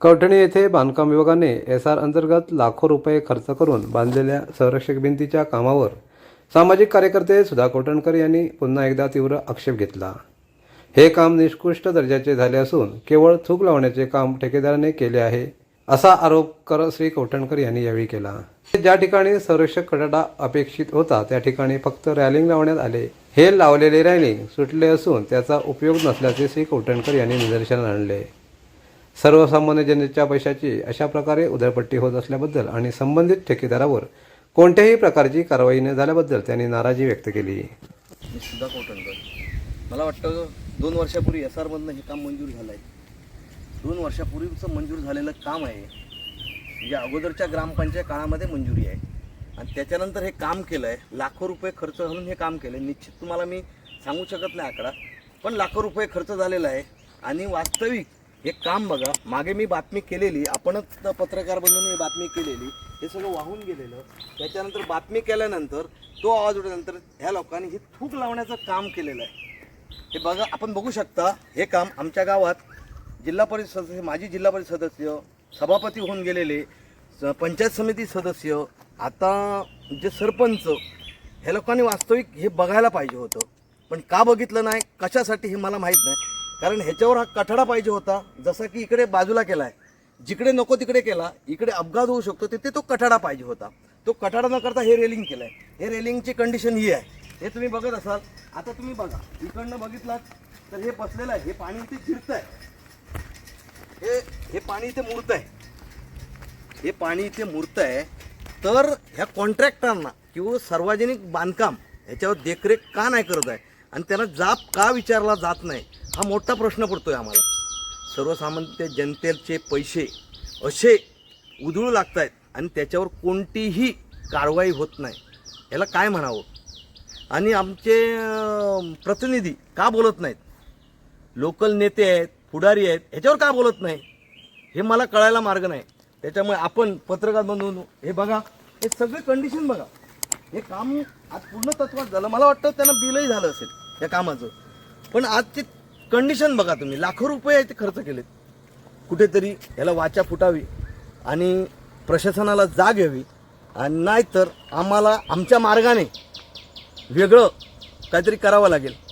कवठणी येथे बांधकाम विभागाने एस आर अंतर्गत लाखो रुपये खर्च करून बांधलेल्या संरक्षक भिंतीच्या कामावर सामाजिक कार्यकर्ते सुधा कोटणकर यांनी पुन्हा एकदा तीव्र आक्षेप घेतला. हे काम निष्कृष्ट दर्जाचे झाले असून केवळ थूक लावण्याचे काम ठेकेदाराने केले आहे असा आरोप कर श्री कवठणकर यांनी यावेळी केला. ज्या ठिकाणी संरक्षक कटाडा अपेक्षित होता त्या ठिकाणी फक्त रॅलिंग लावण्यात आले. हे लावलेले रॅलिंग सुटले असून त्याचा उपयोग नसल्याचे श्री कवठणकर यांनी निदर्शनास आणले. सर्वसामान्य जनतेच्या पैशाची अशा प्रकारे उधळपट्टी होत असल्याबद्दल आणि संबंधित ठेकेदारावर कोणत्याही प्रकारची कारवाई न झाल्याबद्दल त्यांनी नाराजी व्यक्त केली. मी सुद्धा कोटणकर. मला वाटतं दोन वर्षापूर्वी एस आरमधनं हे काम मंजूर झालं आहे दोन वर्षापूर्वीचं मंजूर झालेलं काम आहे. म्हणजे अगोदरच्या ग्रामपंचायत काळामध्ये मंजुरी आहे. आणि त्याच्यानंतर हे काम केलं आहे लाखो रुपये खर्च घालून हे काम केलं आहे निश्चित तुम्हाला मी सांगू शकत नाही आकडा पण लाखो रुपये खर्च झालेला आहे. आणि वास्तविक हे काम बघा मागे मी बातमी केलेली आपणच पत्रकार बनून मी बातमी केलेली हे सगळं वाहून गेलेलं. त्याच्यानंतर बातमी केल्यानंतर तो आवाज उठल्यानंतर ह्या लोकांनी हे थूक लावण्याचं काम केलेलं आहे. हे बघा आपण बघू शकता हे काम आमच्या गावात जिल्हा परिषद सदस्य माजी जिल्हा परिषद सदस्य सभापती होऊन गेलेले स- पंचायत समिती सदस्य आता जे सरपंच ह्या लोकांनी वास्तविक हे बघायला पाहिजे होतं. पण का बघितलं नाही? कशासाठी हे मला माहीत नाही. कारण ह्याच्यावर हा कठडा पाहिजे होता. जसा की इकडे बाजूला केला आहे जिकडे नको तिकडे केला इकडे अपघात होऊ शकतो तिथे तो कठाडा पाहिजे होता. तो कठाडा न करता हे रेलिंग केलं आहे हे रेलिंगची कंडिशन ही आहे. हे तुम्ही बघत असाल आता तुम्ही बघा. इकडनं बघितलात तर हे बसलेलं आहे. हे पाणी इथे जिरत आहे हे हे पाणी इथे मुरत आहे हे पाणी इथे मुरत आहे तर ह्या कॉन्ट्रॅक्टरना किंवा सार्वजनिक बांधकाम ह्याच्यावर देखरेख का नाही करत आहे? आणि त्यांना जाब का विचारला जात नाही? हा मोठा प्रश्न पडतो आहे आम्हाला. सर्वसामान्य जनतेचे पैसे असे उधळू लागत आहेत आणि त्याच्यावर कोणतीही कारवाई होत नाही. याला काय म्हणावं? आणि आमचे प्रतिनिधी का बोलत नाहीत? लोकल नेते आहेत पुढारी आहेत ह्याच्यावर का बोलत नाही? हे मला कळायला मार्ग नाही. त्याच्यामुळे आपण पत्रकार बनवून हे बघा हे सगळे कंडिशन बघा. हे काम आज पूर्ण तत्वात झालं. मला वाटतं त्यांना बिलही झालं असेल या कामाचं. पण आज ते कंडिशन बघा तुम्ही. लाखो रुपये ते खर्च केलेत. कुठेतरी याला वाचा फुटावी आणि प्रशासनाला जाग यावी. आणि नाहीतर आम्हाला आमच्या मार्गाने वेगळं काहीतरी करावं लागेल.